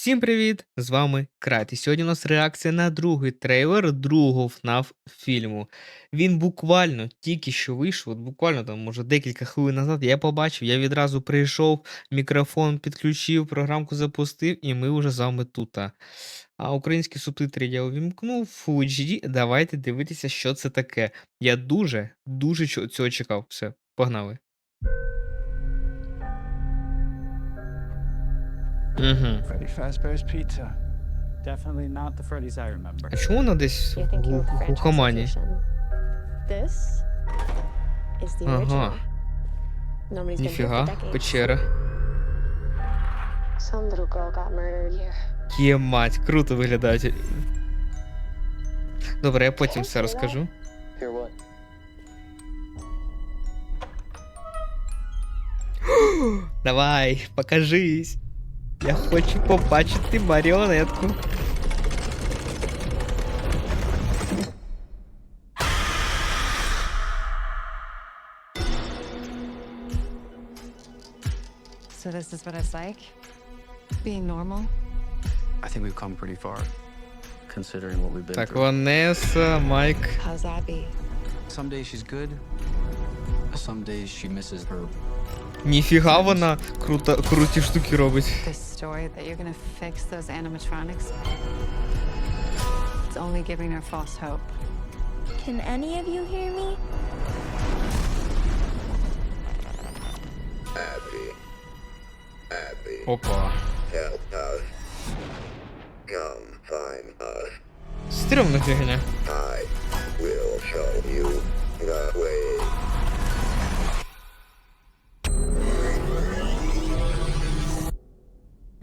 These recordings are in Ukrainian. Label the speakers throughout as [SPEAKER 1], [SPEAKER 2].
[SPEAKER 1] Всім привіт! З вами Крат. І сьогодні у нас реакція на другий трейлер другого FNAF фільму. Він буквально тільки що вийшов, от буквально там, може, декілька хвилин назад я побачив, я відразу прийшов, мікрофон підключив, програмку запустив, і ми вже з вами тут. А українські субтитри я увімкнув Full HD. Давайте дивитися, що це таке. Я дуже, дуже цього чекав. Все, погнали. Угу.
[SPEAKER 2] Freddy Fazbear's Pizza.
[SPEAKER 3] Definitely not the Freddy's I remember.
[SPEAKER 1] А чому вона десь в
[SPEAKER 4] would
[SPEAKER 1] глухомані?
[SPEAKER 4] This is the original.
[SPEAKER 1] Ага,
[SPEAKER 4] Nobody's been here for
[SPEAKER 1] ніфіга,
[SPEAKER 4] decades.
[SPEAKER 1] печера.
[SPEAKER 4] Some little girl got murdered here.
[SPEAKER 1] Ємать, круто виглядає. Добре, я потім все розкажу.
[SPEAKER 2] Hear what?
[SPEAKER 1] Давай, покажись. Я хочу побачити маріонетку.
[SPEAKER 5] So this is what it's like? Being normal?
[SPEAKER 3] I think we've come pretty far, considering what we've been
[SPEAKER 1] Так,
[SPEAKER 3] through.
[SPEAKER 1] Ванеса, Майк.
[SPEAKER 5] How's Abby?
[SPEAKER 3] Some days she's good, some days she misses her.
[SPEAKER 1] Ніфіга вона крута, круті штуки робить.
[SPEAKER 5] This story that you're gonna fix those animatronics? It's only giving her false hope.
[SPEAKER 4] Can any of you hear me?
[SPEAKER 1] Опа.
[SPEAKER 6] help us. Come find us.
[SPEAKER 1] Стрьомна фігня.
[SPEAKER 6] I will show you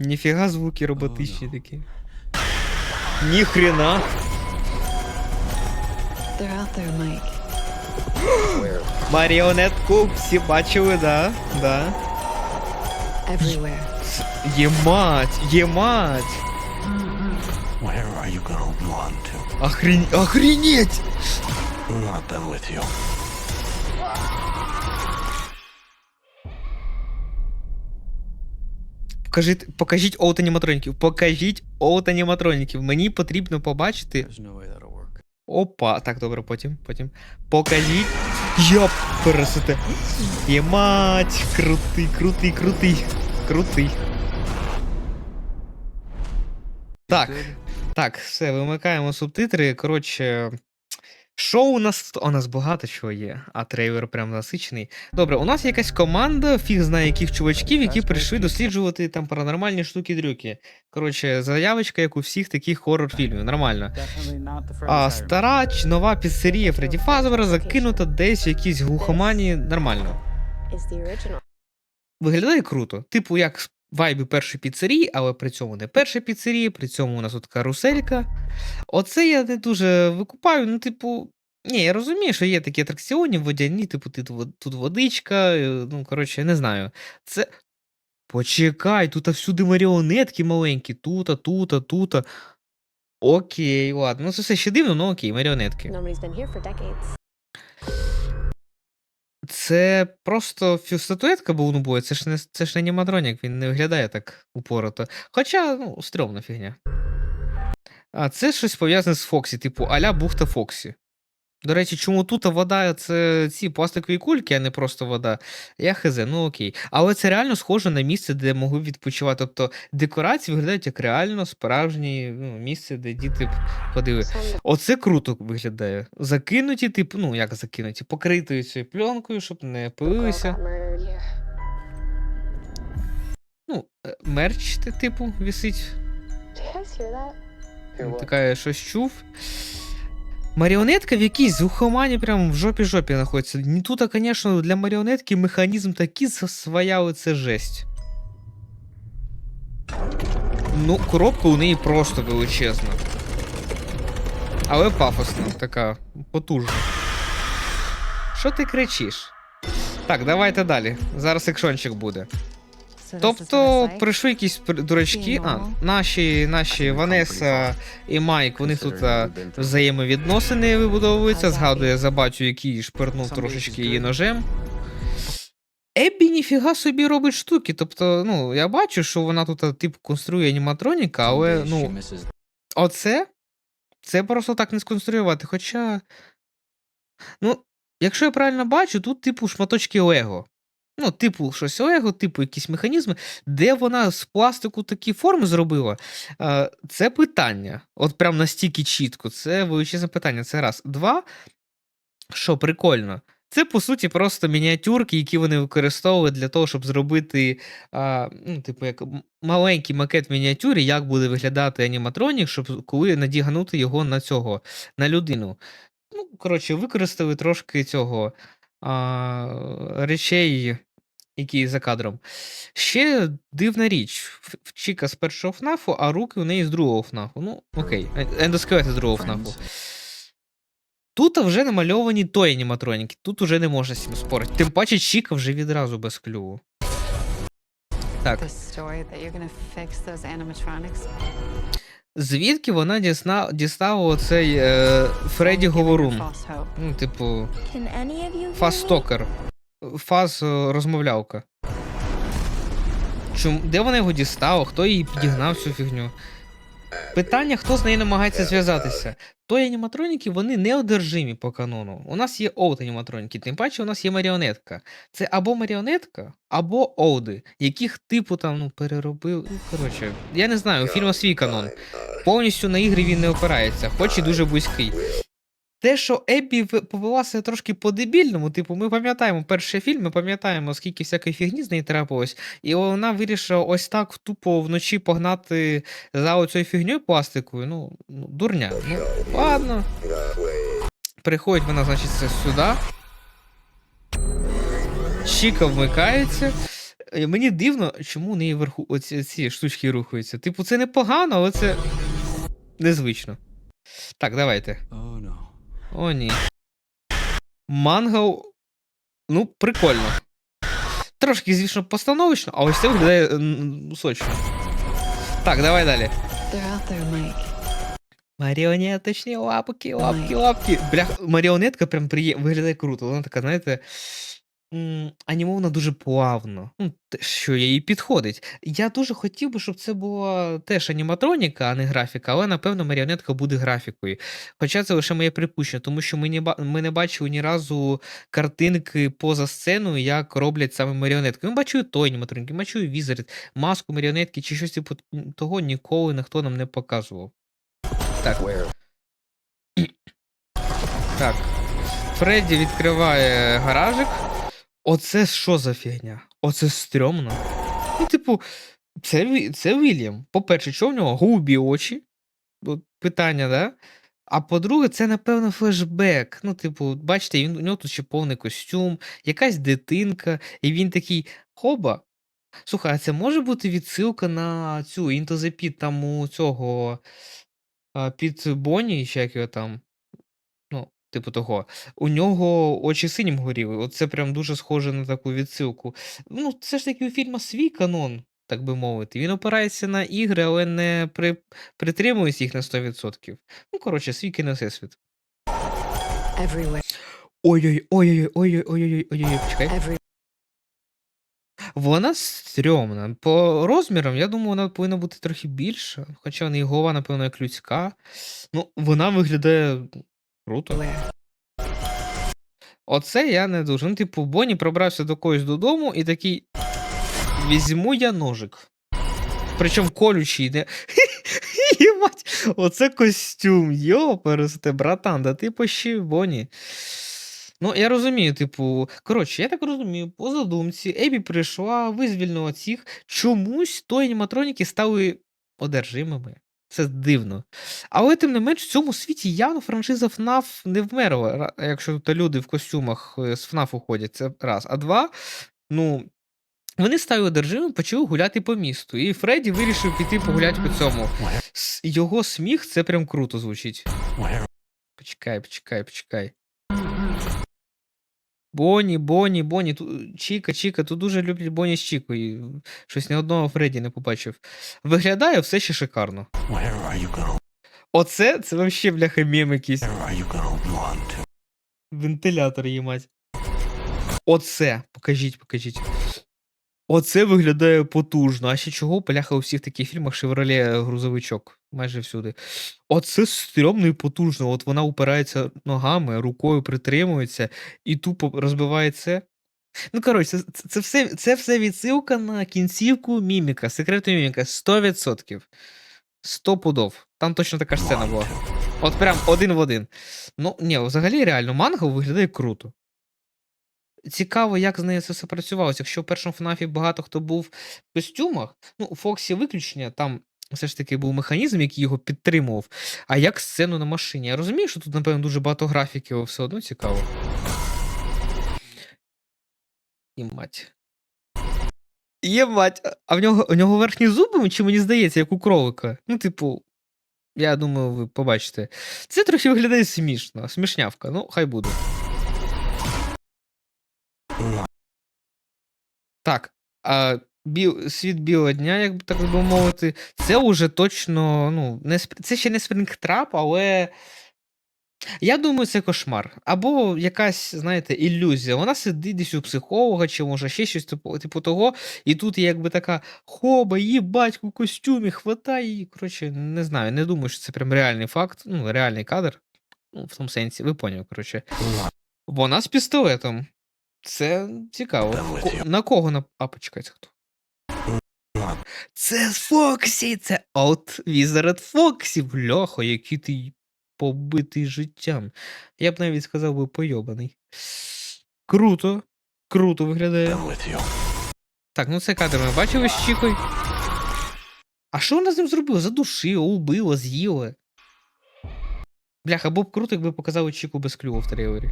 [SPEAKER 1] Ніфіга звуки роботичні такі. Ніхрена. Маріонетку всі бачили, да? Да.
[SPEAKER 5] Everywhere.
[SPEAKER 1] Ємать, ємать.
[SPEAKER 2] Where are you gonna run to?
[SPEAKER 1] Охрен... Охренеть!
[SPEAKER 2] Not done with you.
[SPEAKER 1] Покажіть, покажіть оут аніматроніків. Покажіть оут аніматроніків. Мені потрібно побачити. Опа. Так, добре, потім, потім. Покажіть. Йоп, пересете. Ємать. Крутий, крутий, крутий. Крутий. Так, так, все, вимикаємо субтитри. Коротше. Шоу у нас у нас багато чого є, а трейлер прям насичений. Добре, у нас якась команда, фіг знає яких чувачків, які прийшли досліджувати там паранормальні штуки-дрюки. Коротше, заявочка, як у всіх таких хоррор-фільмів, нормально. А стара чи нова піцерія Фредді Фазбера закинута десь в якійсь глухомані, нормально. Виглядає круто. Типу, як вайбі першої піцерії, але при цьому не перша піцерія, при цьому у нас тут каруселька. Оце я не дуже викупаю. Ну, типу, ні, я розумію, що є такі атракціони водяні, типу, тут водичка, е, ну, коротше, я не знаю. Це. Почекай, тут всюди маріонетки маленькі, тута, тута, тута. Окей, ладно. Ну, це все ще дивно, ну окей, маріонетки. Це просто фі- статуетка Боунбоя, це ж не це ж не аніматронік, він не виглядає так упорото. Хоча, ну, стрьомна фігня. А це щось пов'язане з Фоксі, типу аля бухта Фоксі. До речі, чому тут вода це ці пластикові кульки, а не просто вода. Я хз, ну окей. Але це реально схоже на місце, де могли відпочивати. Тобто декорації виглядають як реально справжнє ну, місце, де діти б ходили. Оце круто виглядає. Закинуті, типу, ну як закинуті, покритою цією пленкою, щоб не
[SPEAKER 4] here.
[SPEAKER 1] Ну, е, мерч, типу, висить. Він Така щось чув. Маріонетка в якійсь глухомані прям в жопі-жопі знаходиться. Не тут, звісно, для маріонетки механізм такий засваяли, це жесть. Ну, коробка у неї просто величезна. Але пафосна, така потужна. Що ти кричиш? Так, давайте далі. Зараз екшончик буде. Тобто прийшли якісь дурачки, а, наші, наші Ванеса і Майк, вони тут а, взаємовідносини вибудовуються, згадує за батю, який шпирнув трошечки її ножем. Еббі ніфіга собі робить штуки. Тобто, ну, я бачу, що вона тут, типу, конструює аніматроніка, але, ну, оце, це просто так не сконструювати. Хоча. Ну, якщо я правильно бачу, тут, типу, шматочки Лего. Ну, типу, щось Лего, типу, якісь механізми, де вона з пластику такі форми зробила. Це питання. От прям настільки чітко. Це величезне питання. Це раз. Два. Що прикольно. Це, по суті, просто мініатюрки, які вони використовують для того, щоб зробити, а, ну, типу, як маленький макет в мініатюрі, як буде виглядати аніматронік, щоб коли надіганути його на цього, на людину. Ну, коротше, використали трошки цього а, речей, які за кадром. Ще дивна річ. Чіка з першого ФНАФу, а руки у неї з другого ФНАФу. Ну, окей. е- Ендоскелети з другого ФНАФу. Тут вже намальовані той аніматроніки, тут уже не можна з цим спорити. Тим паче Чіка вже відразу без клюву. Так, звідки вона дісна, дістала оцей е, Фредді Говорун? Ну, типу,
[SPEAKER 4] Can
[SPEAKER 1] Фаз е, розмовлявка. Чому, де вона його дістала? Хто їй підігнав цю фігню? Питання, хто з нею намагається зв'язатися. Той аніматроніки, вони неодержимі по канону. У нас є оуд аніматроніки, тим паче у нас є маріонетка. Це або маріонетка, або оуди, яких типу там ну, переробив. Ну, коротше, я не знаю, у фільму свій канон. Повністю на ігри він не опирається, хоч і дуже близький. Те, що Еббі в- повела себе трошки по-дебільному, типу, ми пам'ятаємо перший фільм, ми пам'ятаємо, скільки всякої фігні з неї трапилось, і вона вирішила ось так тупо вночі погнати за оцею фігньою пластиковою. Ну, ну дурня. Ну, ладно. Приходить вона, значить, сюди. Чіка вмикається. Мені дивно, чому у неї вверху оці ці штучки рухаються. Типу, це непогано, але це незвично. Так, давайте.
[SPEAKER 3] Oh no.
[SPEAKER 1] О, ні. Мангал. Ну, прикольно. Трошки, звісно, постановочно, а ось це виглядає м, сочно. Так, давай далі.
[SPEAKER 5] They're out there, Mike.
[SPEAKER 1] Маріонеточні лапки, лапки, лапки. Блях, маріонетка прям приє... виглядає круто. Вона така, знаєте, м, дуже плавно. Ну, те, що їй підходить. Я дуже хотів би, щоб це була теж аніматроніка, а не графіка, але напевно маріонетка буде графікою. Хоча це лише моє припущення, тому що ми не, ми не бачили ні разу картинки поза сценою, як роблять саме маріонетки. Ми бачили той аніматроніки, ми бачили візерит, маску маріонетки чи щось типу того ніколи ніхто нам не показував. Так. Так. Фредді відкриває гаражик. Оце що за фігня? Оце стрьомно. Ну, типу, це, це Вільям. По-перше, що в нього голубі очі? Питання, да? А по-друге, це, напевно, флешбек. Ну, типу, бачите, він, у нього тут ще повний костюм, якась дитинка, і він такий хоба. Слухай, а це може бути відсилка на цю Pit, там у цього під Бонні, чи як його там. Типу того. У нього очі синім горіли. От це прям дуже схоже на таку відсилку. Ну, це ж таки у фільму свій канон, так би мовити. Він опирається на ігри, але не при... притримується їх на 100%. Ну, коротше, свій кіносесвіт. Ой-ой, ой-ой, ой-ой, ой-ой, ой-ой, почекай. Вона стрьомна. По розмірам, я думаю, вона повинна бути трохи більша. Хоча в неї голова, напевно, як людська. Ну, вона виглядає круто. Оце я не дуже. Ну, типу, Бонні пробрався до когось додому і такий. Візьму я ножик. Причому колючий, не. Єбать, оце костюм. Йоперсте, братан, да ти пощив, Бонні. Ну, я розумію, типу, коротше, я так розумію, по задумці, Ебі прийшла, визвільнила цих, чомусь то аніматроніки стали одержимими. Це дивно. Але тим не менш, в цьому світі явно франшиза FNAF не вмерла, якщо тут люди в костюмах е, з FNAF ходять, це раз. А два, ну. Вони стали одержимими, почали гуляти по місту. І Фредді вирішив піти погуляти по цьому. Його сміх це прям круто звучить. Почекай, почекай, почекай. Боні, Боні. ту- Чіка, Чіка, тут дуже люблять Боні з Чікою. Щось ні одного Фредді не побачив. Виглядає все ще шикарно.
[SPEAKER 2] where are you gonna
[SPEAKER 1] Оце це вообще бляха мем якийсь.
[SPEAKER 2] where are you gonna?
[SPEAKER 1] Вентилятор їмать. Оце. Покажіть, покажіть. Оце виглядає потужно. А ще чого, бляха, у всіх таких фільмах Chevrolet грузовичок майже всюди. Оце стрьомно і потужно. От вона упирається ногами, рукою притримується і тупо розбиває це. Ну, коротше, це, це, все, це все відсилка на кінцівку міміка, секрету міміка 100%. 100 пудов. Там точно така ж сцена була. От прям один в один. Ну, ні, взагалі реально, манго виглядає круто. Цікаво, як з нею це все працювалося. Якщо в першому ФНАФі багато хто був в костюмах, ну, у Фоксі виключення, там все ж таки був механізм, який його підтримував. А як сцену на машині? Я розумію, що тут, напевно, дуже багато графіків, але все одно цікаво. І мать. Є мать. А в нього, у нього верхні зуби, чи мені здається, як у кролика. Ну, типу, я думаю, ви побачите. Це трохи виглядає смішно, смішнявка. Ну, хай буде. Так. А біл, світ білого дня, як би так би мовити, це уже точно, ну, не сп- це ще не спрінгтрап, але. Я думаю, це кошмар. Або якась, знаєте, ілюзія. Вона сидить десь у психолога, чи може ще щось типу, типу того. І тут є якби така хоба, її батько в костюмі, хватає її. Коротше, не знаю, не думаю, що це прям реальний факт, ну, реальний кадр. Ну, в тому сенсі, ви поняли, коротше. Вона з пістолетом. Це цікаво. Ко- на кого на. А, почекайте, хто? Це Фоксі! Це от Візеред Фоксі! Бляха, який ти побитий життям. Я б навіть сказав би пойобаний. Круто. Круто виглядає. Так, ну це кадр ми бачили з Чікою. А що вона з ним зробила? Задушила, убила, з'їла. Бляха, б круто, якби показали Чіку без клюва в трейлері.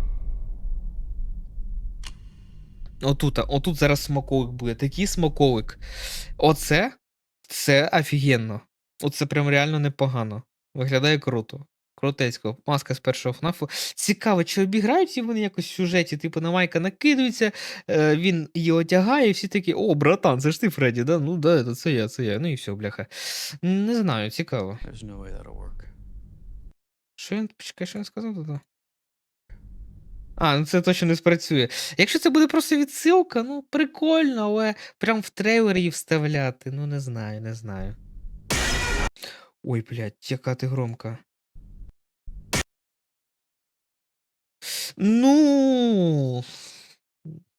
[SPEAKER 1] Отут, отут зараз смаколик буде. Такий смаколик. Оце це офігенно. Оце прям реально непогано. Виглядає круто. Крутецько. Маска з першого ФНАФу. Цікаво, чи обіграють вони якось в сюжеті, типу на Майка накидуються, е, він її одягає, і всі такі, о, братан, це ж ти Фредді, да? Ну да, це- я, це я. Ну і все, бляха. Не знаю, цікаво. Що він, почекай, що він сказав тут? А, ну це точно не спрацює. Якщо це буде просто відсилка, ну прикольно, але прям в трейлері її вставляти, ну не знаю, не знаю. Ой, блядь, яка ти громка. Ну,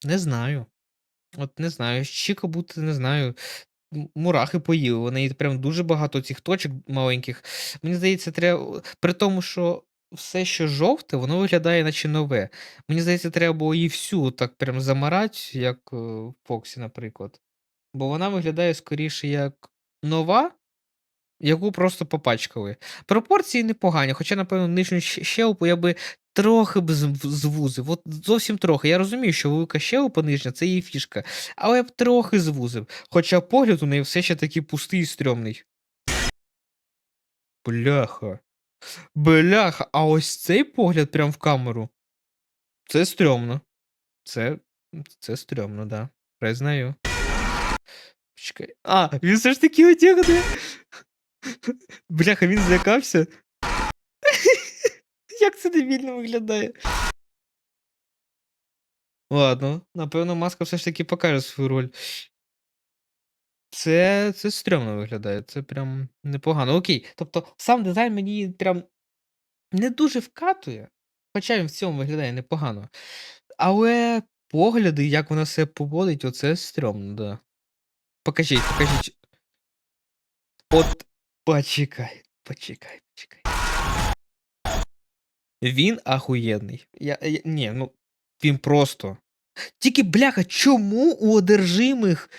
[SPEAKER 1] не знаю. От не знаю. Чіка бути, не знаю. Мурахи поїли. Неї прям дуже багато цих точок маленьких. Мені здається, треба. При тому, що все, що жовте, воно виглядає наче нове. Мені здається, треба було її всю так прям замарати, як е, в Фоксі, наприклад. Бо вона виглядає скоріше як нова, яку просто попачкали. Пропорції непогані, хоча, напевно, нижню щ- я би трохи б зв- звузив. От зовсім трохи. Я розумію, що велика щелепа нижня це її фішка, але я б трохи звузив. Хоча погляд у неї все ще такий пустий і стрьомний. Бляха. Бляха, а ось цей погляд прям в камеру. Це стрьомно. Це. Це стрьомно, да. Признаю. Чекай. А, він все ж таки одягне. Бляха, він злякався. Як це дебільно виглядає. Ладно, напевно, маска все ж таки покаже свою роль. Це, це стрьомно виглядає, це прям непогано. Окей. Тобто, сам дизайн мені прям не дуже вкатує, хоча він в цьому виглядає непогано. Але погляди, як вона себе поводить, оце стрьомно, да. Покажіть, покажіть. От почекай, почекай, почекай. Він ахуєнний. Я, я, ні, ну він просто. Тільки, бляха, чому у одержимих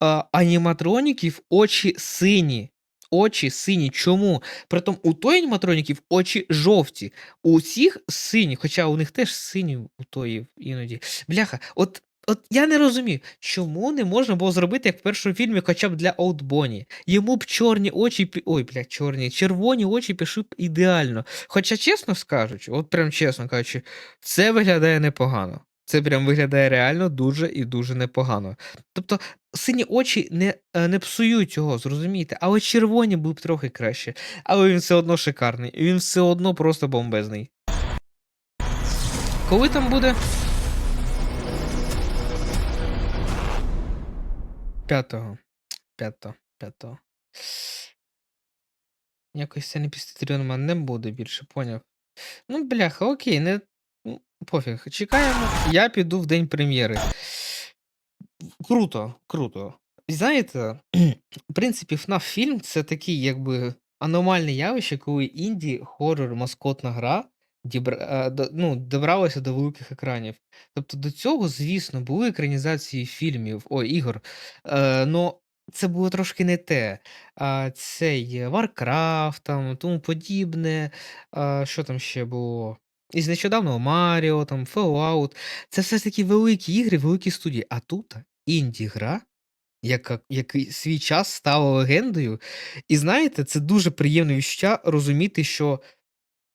[SPEAKER 1] а, аніматроніків очі сині? Очі сині. Чому? Притом у той аніматроніків очі жовті. У цих сині, хоча у них теж сині у тої іноді. Бляха, от. От я не розумію, чому не можна було зробити, як в першому фільмі, хоча б для Оутбоні. Йому б чорні очі, ой, блядь, чорні, червоні очі пішли б ідеально. Хоча, чесно скажучи, от прям чесно кажучи, це виглядає непогано. Це прям виглядає реально дуже і дуже непогано. Тобто, сині очі не, е, не псують цього, зрозумієте, але червоні були б трохи краще. Але він все одно шикарний, він все одно просто бомбезний. Коли там буде? П'ятого. П'ятого. П'ятого. Якось це не пістетріонма не буде більше, поняв. Ну, бляха, окей, не. Пофіг. Чекаємо. Я піду в день прем'єри. Круто, круто. Знаєте, в принципі, FNAF фільм це такий, якби аномальне явище, коли інді, хоррор, маскотна гра дібра... ну, добралася до великих екранів. Тобто до цього, звісно, були екранізації фільмів, ой, ігор. Е, но це було трошки не те. А, цей Warcraft, там, тому подібне. Що там ще було? Із нещодавнього Маріо, там, Fallout. Це все ж таки великі ігри, великі студії. А тут інді-гра, яка, який свій час стала легендою. І знаєте, це дуже приємне відчуття розуміти, що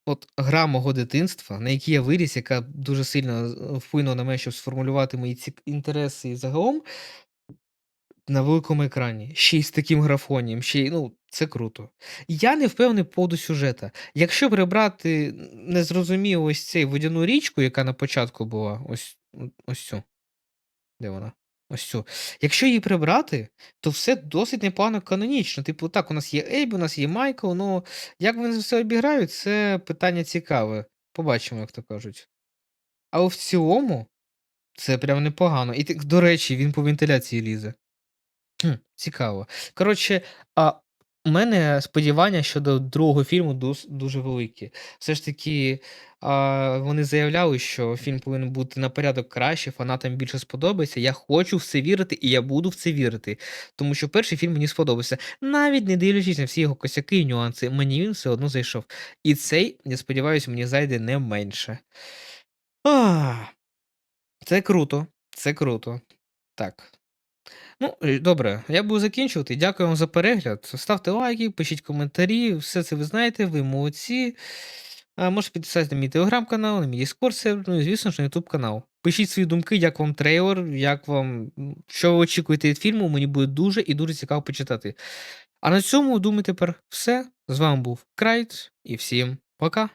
[SPEAKER 1] от гра мого дитинства, на якій я виріс, яка дуже сильно вплинула на мене, щоб сформулювати мої ці інтереси і загалом, на великому екрані, ще й з таким графонієм, ще й, ну, це круто. Я не впевнений по поводу сюжета. Якщо прибрати незрозуміло ось цей водяну річку, яка на початку була, ось, ось цю. Де вона? Ось цю. Якщо її прибрати, то все досить непогано канонічно. Типу, так, у нас є Ейбі, у нас є Майкл, ну як вони все обіграють, це питання цікаве. Побачимо, як то кажуть. Але в цілому, це прям непогано. І до речі, він по вентиляції лізе. Цікаво. Коротше, а у мене сподівання щодо другого фільму дуже великі. Все ж таки, а, вони заявляли, що фільм повинен бути на порядок краще, фанатам більше сподобається. Я хочу в це вірити, і я буду в це вірити. Тому що перший фільм мені сподобався. Навіть не дивлячись на всі його косяки і нюанси, мені він все одно зайшов. І цей, я сподіваюся, мені зайде не менше. А, це круто. Це круто. Так. Ну, добре, я буду закінчувати. Дякую вам за перегляд. Ставте лайки, пишіть коментарі. Все це ви знаєте, ви молодці. А, можете підписатися на мій телеграм-канал, на мій Discord сервер, ну і звісно ж на YouTube канал. Пишіть свої думки, як вам трейлер, як вам. Що ви очікуєте від фільму, мені буде дуже і дуже цікаво почитати. А на цьому, думаю, тепер все. З вами був Крайт і всім пока.